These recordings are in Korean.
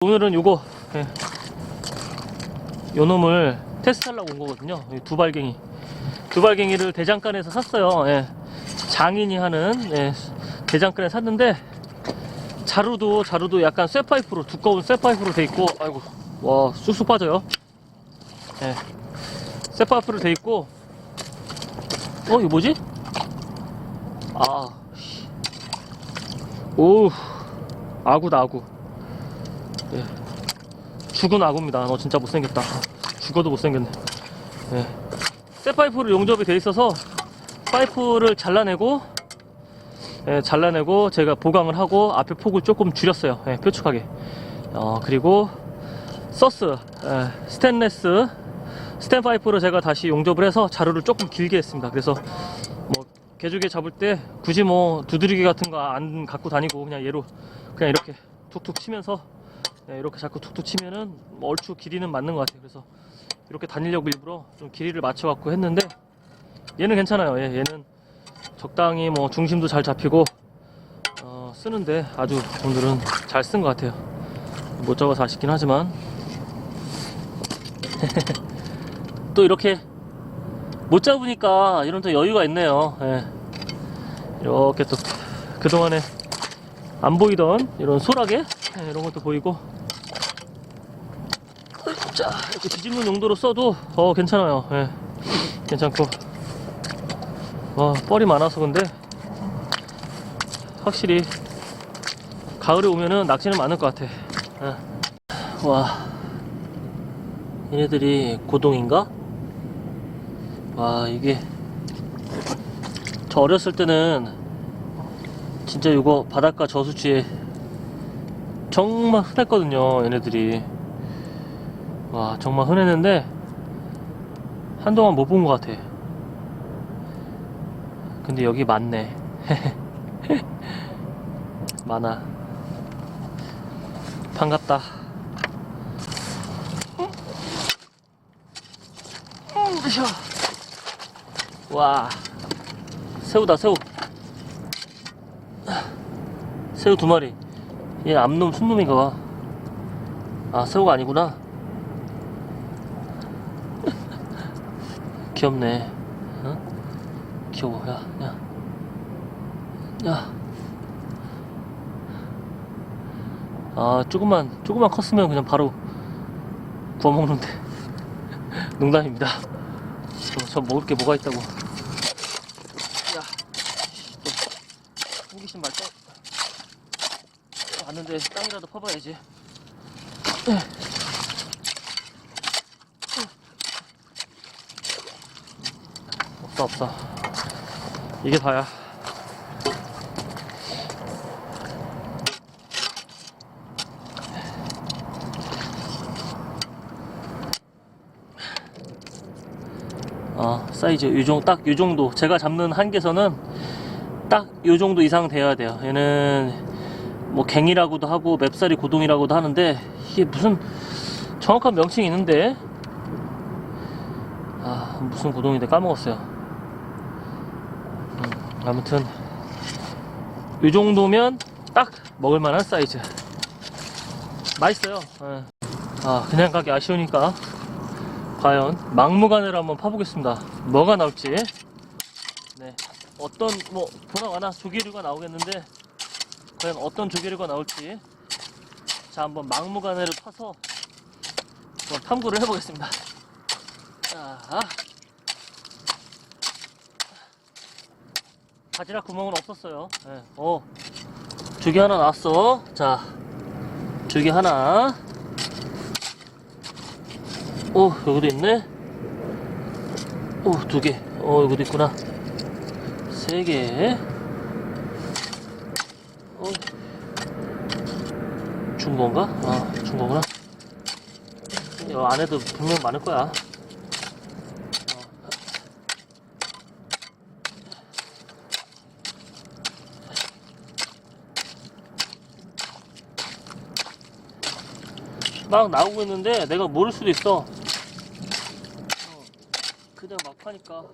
오늘은 요거 예. 요 놈을 테스트하려고 온 거거든요 이 두발갱이 두발갱이를 대장간에서 샀어요 예. 장인이 하는 예, 대장간에 샀는데 자루도 자루도 약간 쇠파이프로 두꺼운 쇠파이프로 돼 있고 아이고 와 쑥쑥 빠져요 예. 쇠파이프로 돼 있고 어 이거 뭐지? 아 씨. 오우 아구다 아구 예. 죽은 아구입니다. 너 진짜 못생겼다. 죽어도 못생겼네. 예. 쇠 파이프로 용접이 돼 있어서 파이프를 잘라내고 예, 잘라내고 제가 보강을 하고 앞에 폭을 조금 줄였어요. 예, 표축하게. 어, 그리고 서스 예, 스테인레스 스텐 파이프로 제가 다시 용접을 해서 자루를 조금 길게 했습니다. 그래서 뭐 개조개 잡을 때 굳이 뭐 두드리기 같은 거 안 갖고 다니고 그냥 얘로 그냥 이렇게 툭툭 치면서 네, 이렇게 자꾸 툭툭 치면은 뭐 얼추 길이는 맞는 것 같아요. 그래서 이렇게 다니려고 일부러 좀 길이를 맞춰갖고 했는데 얘는 괜찮아요. 예, 얘는 적당히 뭐 중심도 잘 잡히고 어, 쓰는데 아주 오늘은 잘 쓴 것 같아요. 못 잡아서 아쉽긴 하지만 또 이렇게 못 잡으니까 이런 또 여유가 있네요. 예. 이렇게 또 그동안에 안 보이던 이런 소라게 예, 이런 것도 보이고. 자 이렇게 뒤집는 용도로 써도 어 괜찮아요. 예, 괜찮고. 와 뻘이 많아서 근데 확실히 가을에 오면은 낙지는 많을 것 같아. 예. 와 얘네들이 고동인가? 와 이게 저 어렸을 때는 진짜 이거 바닷가 저수지에 정말 흔했거든요 얘네들이. 와 정말 흔했는데 한동안 못 본 것 같아. 근데 여기 많네. 많아. 반갑다. 와 새우다 새우. 새우 두 마리 얘 암놈 순놈인가 봐. 아, 새우가 아니구나. 귀엽네. 어? 귀여워. 야, 야. 야. 아, 조금만, 조금만 컸으면 그냥 바로 구워 먹는데. 농담입니다. 저, 저 먹을 게 뭐가 있다고. 야. 또, 호기심 말까? 왔는데 땅이라도 퍼봐야지. 없어 없어. 이게 다야. 어 사이즈 요정 딱 요 정도 제가 잡는 한계선은 딱 요 정도 이상 돼야 돼요. 얘는 뭐 갱이라고도 하고 맵살이 고동이라고도 하는데 이게 무슨 정확한 명칭이 있는데? 아 무슨 고동인데 까먹었어요. 음, 아무튼 이 정도면 딱 먹을만한 사이즈. 맛있어요. 예. 아 그냥 가기 아쉬우니까 과연 막무가내로 한번 파보겠습니다. 뭐가 나올지. 네 어떤 뭐 보나마나 조개류가 나오겠는데 과연 어떤 조개류가 나올지 자 한번 막무가내를 파서 한번 탐구를 해보겠습니다. 자 바지락 구멍은 없었어요. 네. 어 조개 하나 나왔어. 자 조개 하나. 오 여기도 있네. 오두개어 여기도 있구나. 세개 어, 중고인가? 아, 중고구나. 이 안에도 분명 많을 거야. 어. 막 나오고 있는데 내가 모를 수도 있어. 어, 그냥 막 파니까.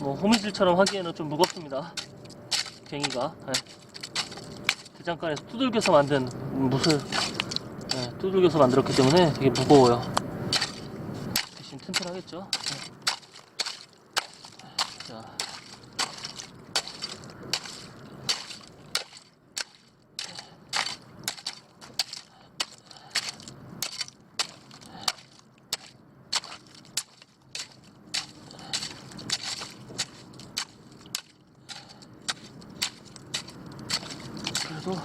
뭐 호미질처럼 하기에는 좀 무겁습니다. 갱이가 예. 대장간에서 두들겨서 만든 무술 예, 두들겨서 만들었기 때문에 되게 무거워요. 대신 튼튼하겠죠. 예. 자. 그래도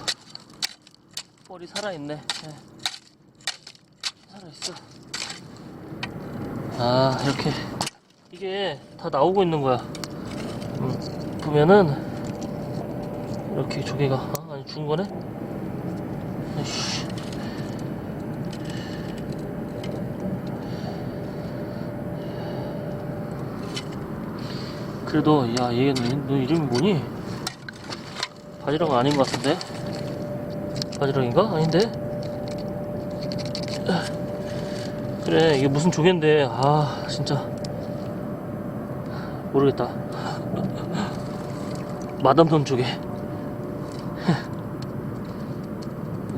뻘이 살아있네. 예. 살아있어. 아, 이렇게. 이게 다 나오고 있는 거야. 음, 보면은, 이렇게 조개가, 아, 아니, 죽은 거네? 아이씨. 그래도, 야, 얘, 너, 너 이름이 뭐니? 바지락 아닌 것 같은데? 바지락인가? 아닌데? 그래 이게 무슨 조개인데? 아 진짜. 모르겠다. 마담손 조개.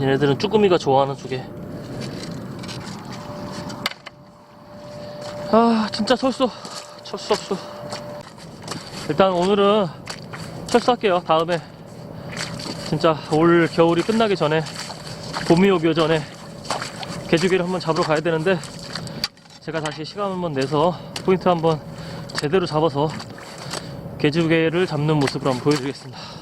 얘네들은 쭈꾸미가 좋아하는 조개. 아 진짜 철수. 철수 없어 일단 오늘은 철수할게요 다음에 진짜 올 겨울이 끝나기 전에 봄이 오기 전에 개주기를 한번 잡으러 가야 되는데 제가 다시 시간 한번 내서 포인트 한번 제대로 잡아서 개주개를 잡는 모습을 한번 보여드리겠습니다.